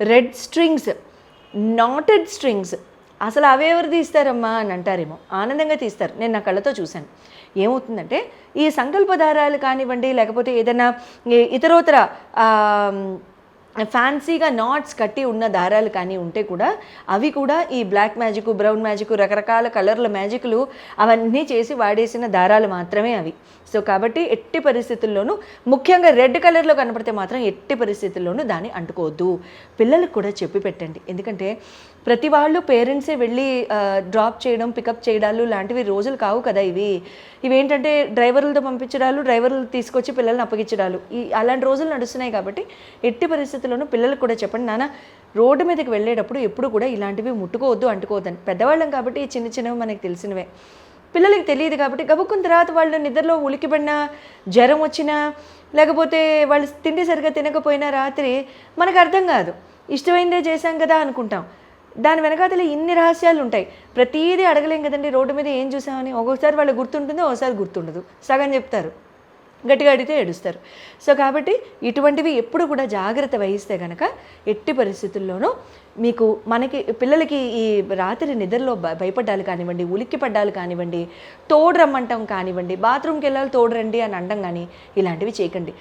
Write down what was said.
Red strings knotted strings అసలు అవేవరు తీస్తారమ్మా అని అంటారేమో. ఆనందంగా తీస్తారు. నేను నా కళ్ళతో చూశాను. ఏమవుతుందంటే ఈ సంకల్ప దారాలు కానివ్వండి లేకపోతే ఏదైనా ఇతరోతర ఫ్యాన్సీగా నాట్స్ కట్టి ఉన్న దారాలు కానీ ఉంటే కూడా అవి కూడా ఈ బ్లాక్ మ్యాజిక్ బ్రౌన్ మ్యాజిక్ రకరకాల కలర్ల మ్యాజిక్లు అవన్నీ చేసి వాడేసిన దారాలు మాత్రమే అవి. సో కాబట్టి ఎట్టి పరిస్థితుల్లోనూ ముఖ్యంగా రెడ్ కలర్లో కనపడితే మాత్రం ఎట్టి పరిస్థితుల్లోనూ దాన్ని అంటుకోవద్దు. పిల్లలకు కూడా చెప్పి పెట్టండి. ఎందుకంటే ప్రతి వాళ్ళు పేరెంట్సే వెళ్ళి డ్రాప్ చేయడం పికప్ చేయడాలు లాంటివి రోజులు కావు కదా ఇవి. ఇవేంటంటే డ్రైవర్లతో పంపించడాలు డ్రైవర్లు తీసుకొచ్చి పిల్లల్ని అప్పగించడాలు. ఈ అలాంటి రోజులు నడుస్తున్నాయి కాబట్టి ఎట్టి పరిస్థితుల్లోనూ పిల్లలకు కూడా చెప్పండి నాన్న రోడ్డు మీదకి వెళ్ళేటప్పుడు ఎప్పుడు కూడా ఇలాంటివి ముట్టుకోవద్దు అంటుకోవద్దని. పెద్దవాళ్ళం కాబట్టి చిన్న చిన్నవి మనకి తెలిసినవే. పిల్లలకి తెలియదు కాబట్టి గబుక్కున్న తర్వాత వాళ్ళు నిద్రలో ఉలికిపడినా జ్వరం వచ్చినా లేకపోతే వాళ్ళు తిండి సరిగ్గా తినకపోయినా రాత్రి మనకు అర్థం కాదు. ఇష్టమైందే చేశాం కదా అనుకుంటాం. దాని వెనకాతల ఇన్ని రహస్యాలు ఉంటాయి ప్రతీదీ అడగలేం కదండి రోడ్డు మీద ఏం చూసామని. ఒక్కొక్కసారి వాళ్ళు గుర్తుంటుందో ఒకసారి గుర్తుండదు. సగం చెప్తారు. గట్టిగా అడిగితే ఏడుస్తారు. సో కాబట్టి ఇటువంటివి ఎప్పుడు కూడా జాగ్రత్త వహిస్తే కనుక ఎట్టి పరిస్థితుల్లోనూ మీకు మనకి పిల్లలకి ఈ రాత్రి నిద్రలో భయపడ్డాలు కానివ్వండి ఉలిక్కి పడ్డాలు కానివ్వండి తోడు రమ్మంటాం కానివ్వండి బాత్రూమ్కి వెళ్ళాలి తోడు రండి అని అనడం కానీ ఇలాంటివి చేయకండి.